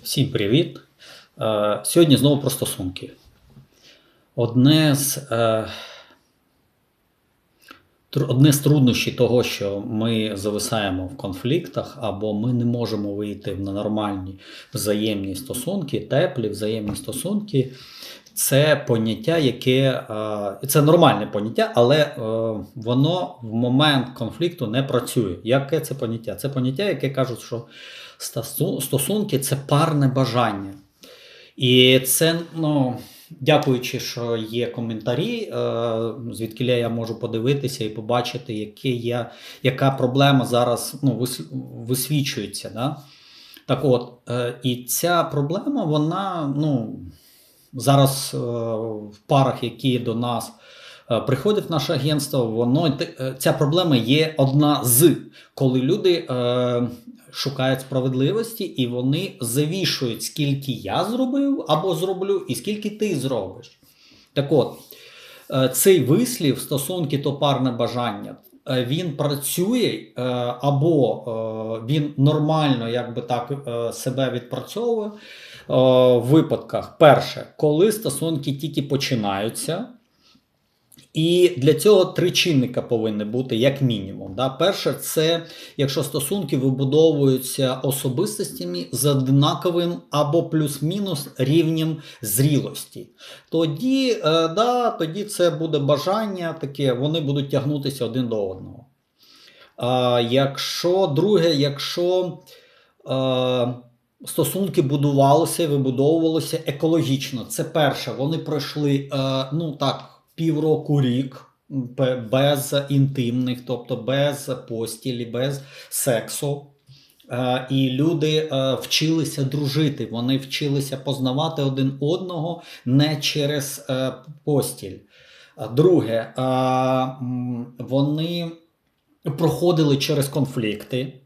Всім привіт! Е, Сьогодні знову про стосунки. Одне з, е, одне з труднощів того, що ми зависаємо в конфліктах, або ми не можемо вийти на нормальні взаємні стосунки, теплі взаємні стосунки. Це поняття, яке це нормальне поняття, але е, воно в момент конфлікту не працює. Яке це поняття? Це поняття, яке кажуть, що стосунки це парне бажання. І це, ну, дякуючи, що є коментарі, е, звідки я можу подивитися і побачити, які є, яка проблема зараз ну, висвічується. Да? Так от, е, і ця проблема, вона ну, зараз е, в парах, які до нас е, приходять в наше агентство, воно е, ця проблема є одна з коли люди е, шукають справедливості і вони завішують, скільки я зробив або зроблю, і скільки ти зробиш. Так от, е, цей вислів, стосунки то парне бажання. е, Він працює або він нормально, як би так себе відпрацьовує в випадках. Перше, коли стосунки тільки починаються, і для цього три чинника повинні бути як мінімум. Да? Перше, це якщо стосунки вибудовуються особистостями з однаковим або плюс-мінус рівнем зрілості. Тоді, е, да, тоді це буде бажання таке, вони будуть тягнутися один до одного. А, якщо друге, якщо е, стосунки будувалися вибудовувалися екологічно, це перше, вони пройшли е, ну так, півроку рік без інтимних, тобто без постілі, без сексу. Е, І люди е, вчилися дружити, вони вчилися познавати один одного не через е, постіль. Друге, вони проходили через конфлікти,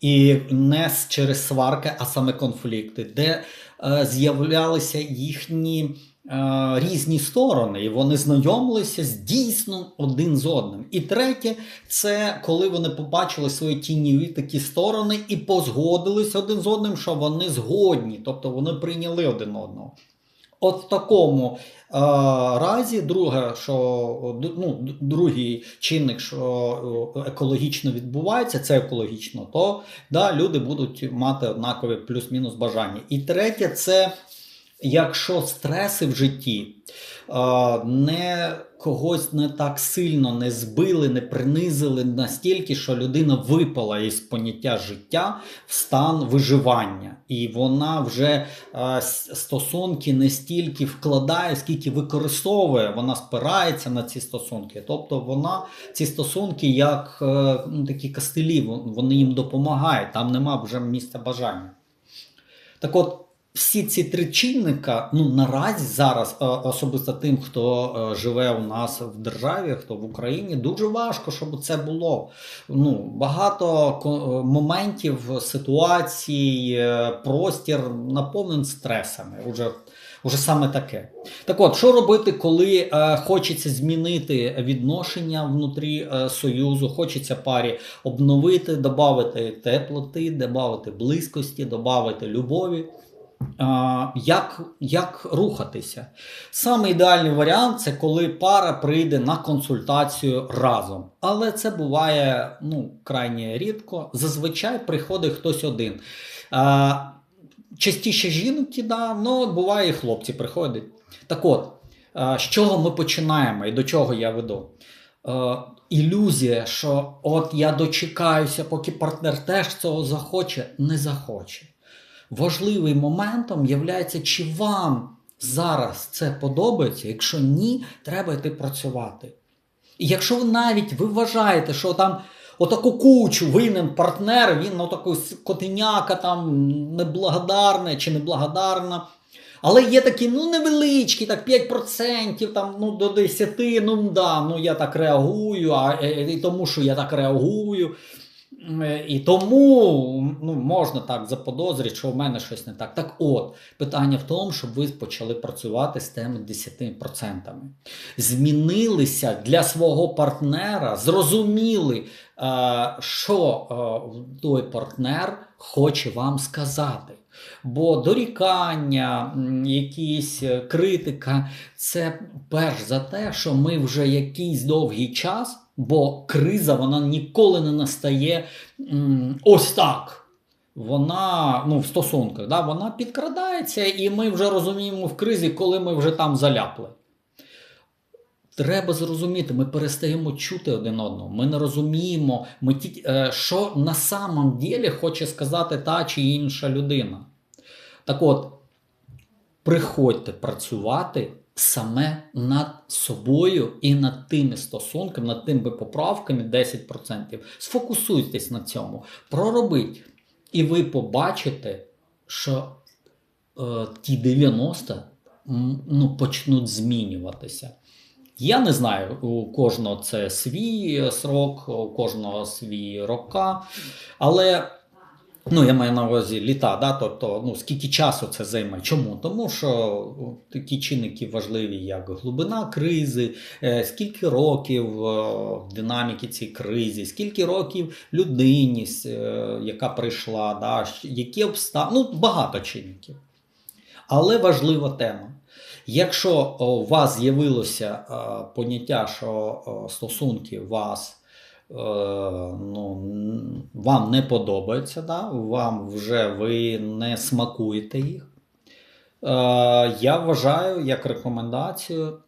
і не через сварки, а саме конфлікти, де з'являлися їхні різні сторони, і вони знайомилися з дійсно один з одним. І третє, це коли вони побачили свої тіньові такі сторони і позгодились один з одним, що вони згодні, тобто вони прийняли один одного. От в такому е, разі, друге, що ну, другий чинник, що е, екологічно відбувається, це екологічно, то да, люди будуть мати однакові плюс-мінус бажання. І третє, це якщо стреси в житті не когось не так сильно не збили, не принизили настільки, що людина випала із поняття життя в стан виживання, і вона вже стосунки не стільки вкладає, скільки використовує, вона спирається на ці стосунки. Тобто вона ці стосунки, як е, ну, такі кастелі, вони їм допомагають, там нема вже місця бажання. Так от, всі ці три чинника, ну наразі зараз, е, особисто тим, хто е, живе у нас в державі, хто в Україні, дуже важко, щоб це було. Ну, багато е, моментів, ситуацій, е, простір наповнений стресами. Уже, уже саме таке. Так от, що робити, коли хочеться змінити відношення внутрі союзу, хочеться парі обновити, додати теплоти, додати близькості, додати любові. Як, як рухатися? Саме ідеальний варіант це коли пара прийде на консультацію разом. Але це буває ну, крайне рідко. Зазвичай приходить хтось один. Частіше жінки, да, але буває і хлопці приходять. Так от, з чого ми починаємо і до чого я веду? Ілюзія, що от я дочекаюся, поки партнер теж цього захоче, не захоче. Важливим моментом є, чи вам зараз це подобається. Якщо ні, треба йти працювати. І якщо ви навіть ви вважаєте, що там отаку кучу винен партнер, він такий котеняка, там неблагодарна чи неблагодарна. Але є такі, ну, невеличкі, так 5%, там, ну, до 10, ну да, ну я так реагую, а е, і тому що я так реагую. Е, І тому ну, можна так заподозрити, що в мене щось не так. Так от, питання в тому, щоб ви почали працювати з тими 10%. Змінилися для свого партнера, зрозуміли, е, що е, той партнер хоче вам сказати. Бо дорікання, якісь критика це перш за те, що ми вже якийсь довгий час, бо криза вона ніколи не настає ось так. Вона ну, в стосунках, да, вона підкрадається, і ми вже розуміємо в кризі, коли ми вже там заляпли. Треба зрозуміти, ми перестаємо чути один одного. Ми не розуміємо, ми ті, е, що на самом ділі хоче сказати та чи інша людина. Так от, приходьте працювати саме над собою і над тими стосунками, над тими поправками 10%. Сфокусуйтесь на цьому, проробіть. І ви побачите, що е, ті 90 м, ну, почнуть змінюватися. Я не знаю, у кожного це свій срок, у кожного свій рока, але ну, я маю на увазі літа, да? тобто ну, скільки часу це займе. Чому? Тому що такі чинники важливі, як глибина кризи, е, скільки років динаміки цієї кризи, скільки років людині, е, яка прийшла, да? які обставини, ну, багато чинників. Але важлива тема. Якщо у вас з'явилося е, поняття, що стосунки вас ну, вам не подобаються, да? вам вже ви не смакуєте їх, е, я вважаю як рекомендацію.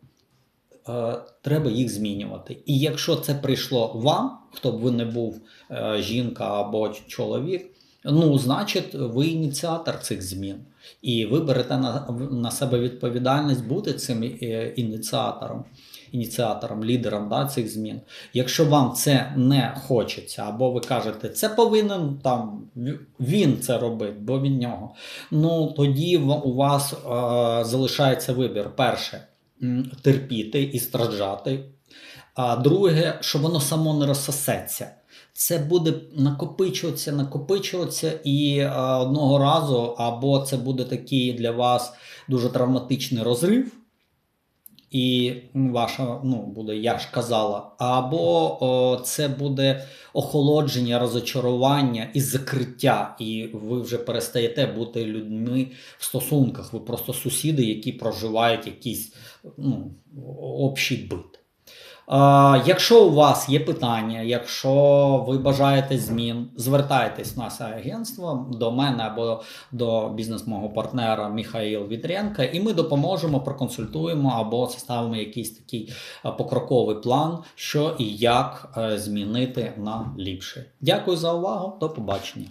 е, Треба їх змінювати. І якщо це прийшло вам, хто б ви не був е, жінка або чоловік, ну значить ви ініціатор цих змін. І ви берете на, на себе відповідальність бути цим е, ініціатором, ініціатором, лідером да, цих змін. Якщо вам це не хочеться, або ви кажете, це повинен там він це робити, бо від нього. Ну тоді у вас е, залишається вибір: перше терпіти і страждати. А друге, що воно само не розсосеться. Це буде накопичуватися, накопичуватися, і е, одного разу, або це буде такий для вас дуже травматичний розрив, і ваша, ну, буде, я ж казала, або о, це буде охолодження, розочарування і закриття, і ви вже перестаєте бути людьми в стосунках. Ви просто сусіди, які проживають якийсь ну, общий бит. Якщо у вас є питання, якщо ви бажаєте змін, звертайтесь в наше агентство до мене або до бізнес мого партнера Міхаїл Вітренка, і ми допоможемо, проконсультуємо або составимо якийсь такий покроковий план, що і як е, змінити на ліпше. Дякую за увагу. До побачення.